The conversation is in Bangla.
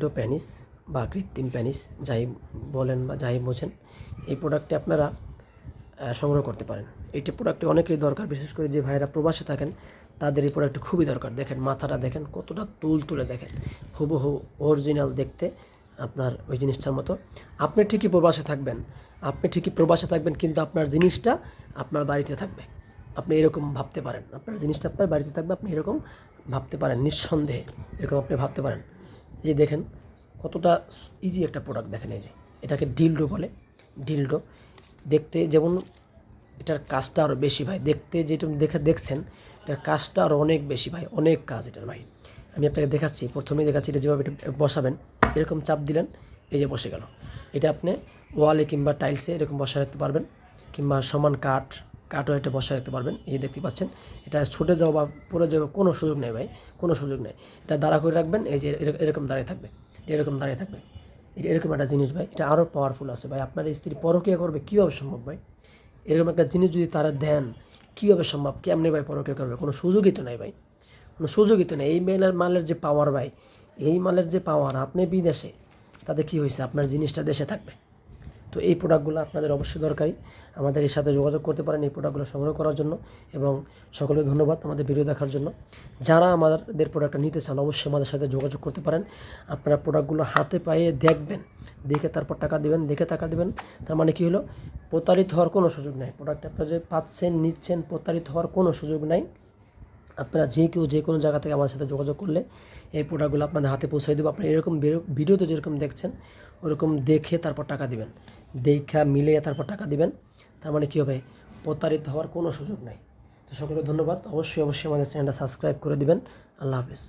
ডিলডো প্যানিস বা কৃত্রিম প্যানিস যাই বলেন বা যাই বোঝেন, এই প্রোডাক্টটি আপনারা সংগ্রহ করতে পারেন। এইটি প্রোডাক্টটি অনেকেরই দরকার, বিশেষ করে যে ভাইরা প্রবাসে থাকেন, তাদের এই প্রোডাক্টটি খুবই দরকার। দেখেন, মাথাটা দেখেন, কতটা তুল তুলে দেখেন। হুবহু অরিজিনাল দেখতে আপনার ওই জিনিসটার মতো। আপনি ঠিকই প্রবাসে থাকবেন, আপনি ঠিকই প্রবাসে থাকবেন, কিন্তু আপনার জিনিসটা আপনার বাড়িতে থাকবে। আপনি এরকম ভাবতে পারেন। আপনার জিনিসটা আপনার বাড়িতে থাকবে, আপনি এরকম ভাবতে পারেন, নিঃসন্দেহে এরকম আপনি ভাবতে পারেন। যে দেখেন, কতটা ইজি একটা প্রোডাক্ট দেখেন এই যে। এটাকে ডিলডো বলে ডিলডো দেখতে যেমন এটার কাজটা আরও বেশি ভাই, দেখতে যেটা দেখে দেখছেন, এটার কাজটা আরও অনেক বেশি ভাই, অনেক কাজ এটার ভাই। আমি আপনাকে দেখাচ্ছি, প্রথমেই দেখাচ্ছি এটা যেভাবে এটা বসাবেন, এরকম চাপ দিলেন, এই যে বসে গেল। এটা আপনি ওয়ালে কিংবা টাইলসে এরকম বসা রাখতে পারবেন, কিংবা সমান কাঠ কাঠও এটা বসা রাখতে পারবেন। এই যে দেখতে পাচ্ছেন, এটা ছুটে যাওয়া বা পড়ে যাওয়া কোনো সুযোগ নেই ভাই, কোনো সুযোগ নেই। এটা দাঁড়া করে রাখবেন, এই যে এরক- এরকম দাঁড়িয়ে থাকবে এরকম দাঁড়িয়ে থাকবে। এটা এরকম একটা জিনিস ভাই, এটা আরও পাওয়ারফুল আছে ভাই। আপনার স্ত্রী পরকিয়া করবে, কীভাবে সম্ভব ভাই? এরকম একটা জিনিস যদি তারা দেন, কীভাবে সম্ভব? কেমনি ভাই পরকিয়া করবে? কোনো সুযোগই তো নাই ভাই। কোনো সুযোগই তো নেই। এই মেলের মালের যে পাওয়ার ভাই, এই মালের যে পাওয়ার আপনি বিদেশে, তাতে কী হয়েছে? আপনার জিনিসটা দেশে থাকবে। তো এই প্রোডাক্টগুলো আপনাদের অবশ্যই দরকারি। আমাদের এর সাথে যোগাযোগ করতে পারেন এই প্রোডাক্টগুলো সংগ্রহ করার জন্য এবং সকলকে ধন্যবাদ আমাদের ভিডিও দেখার জন্য। যারা আমাদের প্রোডাক্টটা নিতে চান, অবশ্যই আমাদের সাথে যোগাযোগ করতে পারেন। আপনারা প্রোডাক্টগুলো হাতে পায়ে দেখবেন, দেখে তারপর টাকা দেবেন, দেখে টাকা দেবেন। তার মানে কী হলো? প্রতারিত হওয়ার কোনো সুযোগ নেই। প্রোডাক্ট আপনারা যে পাচ্ছেন, নিচ্ছেন, প্রতারিত হওয়ার কোনো সুযোগ নাই। আপনারা যে কেউ যে কোনো জায়গা থেকে আমার সাথে যোগাযোগ করলে এই প্রোডাক্টগুলো আপনাদের হাতে পৌঁছে দেবো। আপনারা এরকম ভিডিওতে যেরকম দেখছেন, ওরকম দেখে তারপর টাকা দেবেন। দেখা মিলে তারপর টাকা দেবেন। তার মানে কী হবে? প্রতারিত হওয়ার কোনো সুযোগ নাই। তো সকলকে ধন্যবাদ। অবশ্যই অবশ্যই আমাদের চ্যানেলটা সাবস্ক্রাইব করে দেবেন। আল্লাহ হাফিজ।